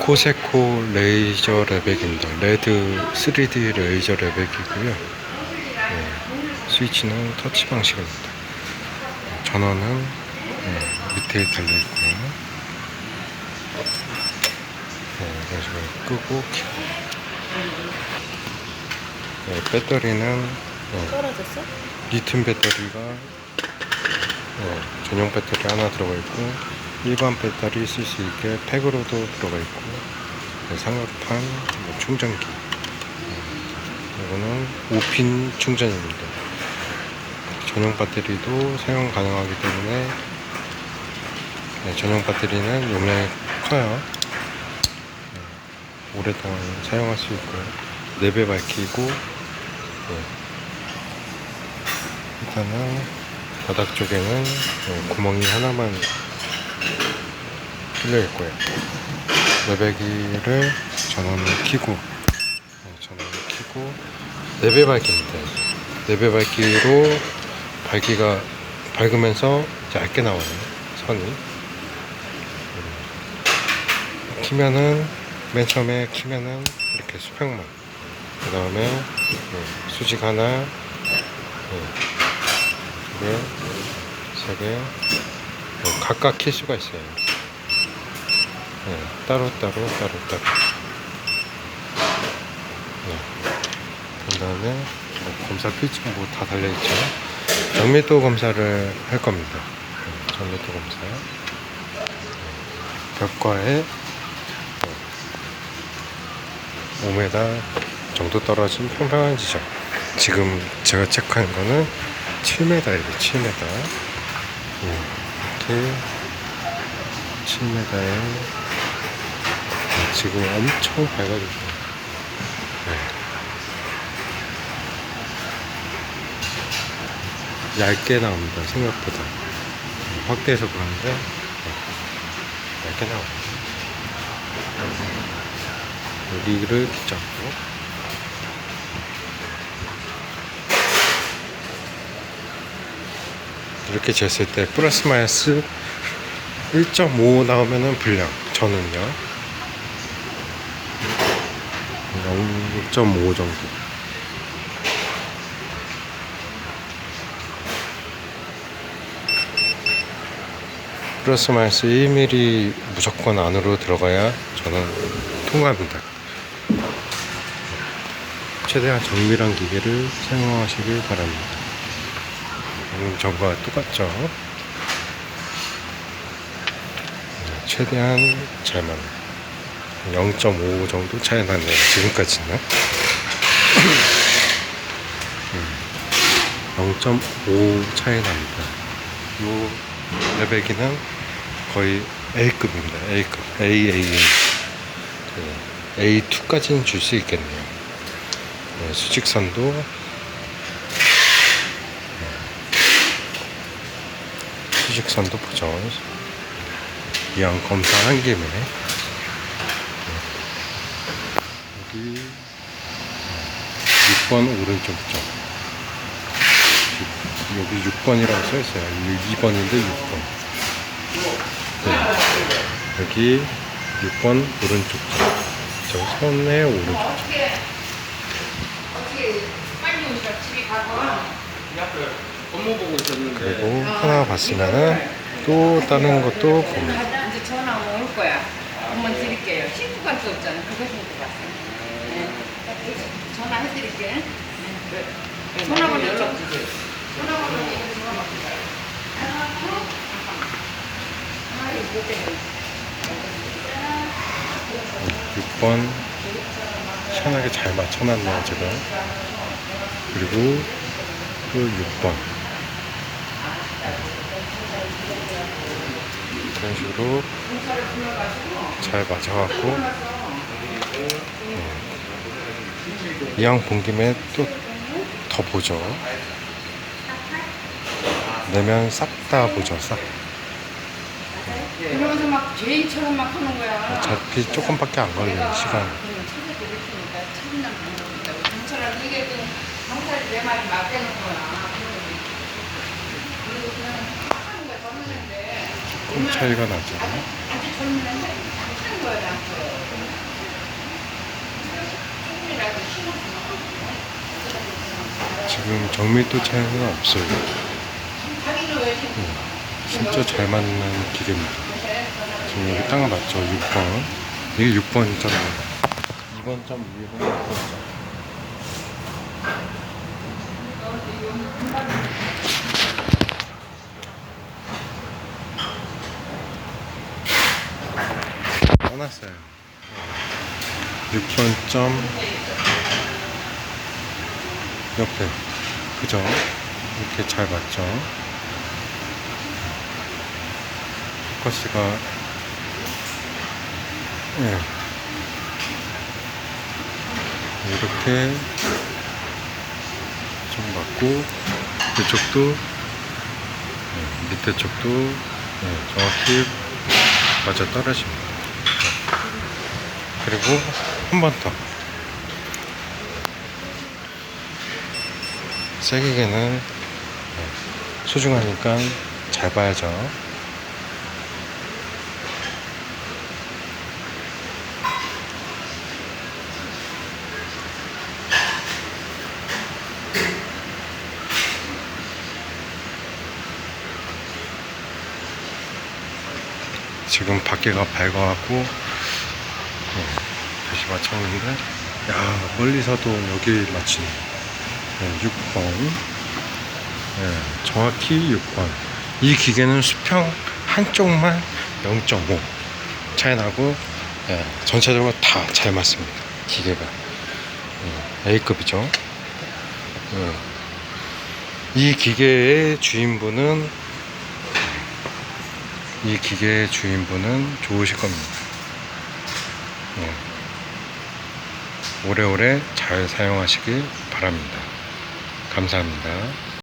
코세코 레이저 레벨입니다. 레드 3D 레이저 레벨이고요. 네, 스위치는 터치 방식입니다. 전원은 네, 밑에 달려 있고요. 네, 이런 식으로 끄고 켜고. 네, 배터리는 네, 떨어졌어? 리튬 배터리가 네, 전용 배터리 하나 들어가 있고 일반 배터리 쓸 수 있게 팩으로도 들어가 있고 네, 상업판 뭐 충전기. 네, 이거는 5핀 충전입니다. 전용 배터리도 사용 가능하기 때문에 네, 전용 배터리는 용량이 커요. 네, 오랫동안 사용할 수 있고요. 4배 밝히고 네, 일단은 바닥 쪽에는 어, 구멍이 하나만 뚫려 있 고요. 외배기를 전원을 켜고 어, 전원을 켜고 네배 밝기입니다. 네배 밝기로 밝기가 밝으면서 얇게 나와요 선이. 음. 키면은 맨 처음에 키면은 이렇게 수평만. 그 다음에 수직 하나, 네. 두 개, 세 개, 어, 각각 킬 수가 있어요. 네, 따로 따로 따로 따로. 네. 그 다음에 뭐 검사 필지 뭐다 달려 있죠. 정밀도 검사를 할 겁니다. 네, 정밀도 검사. 네, 벽과에 5m 정도 떨어진 평평한 지점. 지금 제가 체크한 거는 7m예요, 7m. 이렇게 7m에 지금 엄청 밝아졌어요. 네. 얇게 나옵니다, 생각보다. 확대해서 그런데 네. 얇게 나와요. 여기를 붙잡고 이렇게 쟀을 때 플러스 마이너스 1.5 나오면은 불량 저는요 0.5 정도. 플러스 마이너스 1mm 무조건 안으로 들어가야 저는 통합니다. 최대한 정밀한 기계를 사용하시길 바랍니다. 방금 전과 똑같죠? 네, 최대한 잘 맞는 0.5 정도 차이 나네요 지금까지는. 음, 0.5 차이 납니다. 요 레벨기는 거의 A급입니다 A급. AAA 그 A2까지는 줄 수 있겠네요. 네, 수직선도. 수직선도 보죠. 이왕 검사한 김에 여기 6번 오른쪽 쪽 여기 6번이라고 써있어요. 2번인데 6번. 네. 여기 6번 오른쪽 쪽. 저 선의 오른쪽 그리고 하나 봤으면은 또 다른 것도 봅니다. 이제 전화 올 거야. 한번 드릴게요. 씻고 갈수 없잖아. 그거 신고 갔어요. 네. 전화해드릴게. 네. 전화번호 연락 주세요. 전화번호 얘기 좀 해볼게요. 아, 이거 못 되겠네. 6번 시원하게 잘 맞춰놨네요 지금 그리고 또 6번 이런 식으로 잘 맞춰갖고 네. 이왕 본 김에 또 더 보죠 내면 싹 다 보죠 싹 이러면서 막 죄인처럼 막 하는 거야. 어차피 조금밖에 안 걸려요 시간. 경찰한테 얘기했더니 경찰이 내 말이 맞대는 거야. 조금 차이가 나죠. 지금 정밀도 차이는 없어요. 음, 진짜 잘 맞는 기계입니다. 지금 여기 딱 맞죠? 6번. 이게 6번 점. 2번 점, 2번 점. 떠났어요. 6번 점 옆에 그죠? 이렇게 잘 맞죠? 포커스가 예. 이렇게 좀 맞고 이쪽도 예, 밑에 쪽도 예, 정확히 맞아 떨어집니다. 네. 그리고 한 번 더. 세기계는 네, 소중하니까 잘 봐야죠. 지금 밖에가 밝아갖고 네, 다시 맞췄는데 야 멀리서도 여기 맞히네 네, 6번 네, 정확히 6번 이 기계는 수평 한쪽만 0.5 차이 나고 네, 전체적으로 다 잘 맞습니다 기계가 네, A급이죠 네. 이 기계의 주인분은 이 기계의 주인분은 좋으실 겁니다. 네. 오래오래 잘 사용하시길 바랍니다. 감사합니다.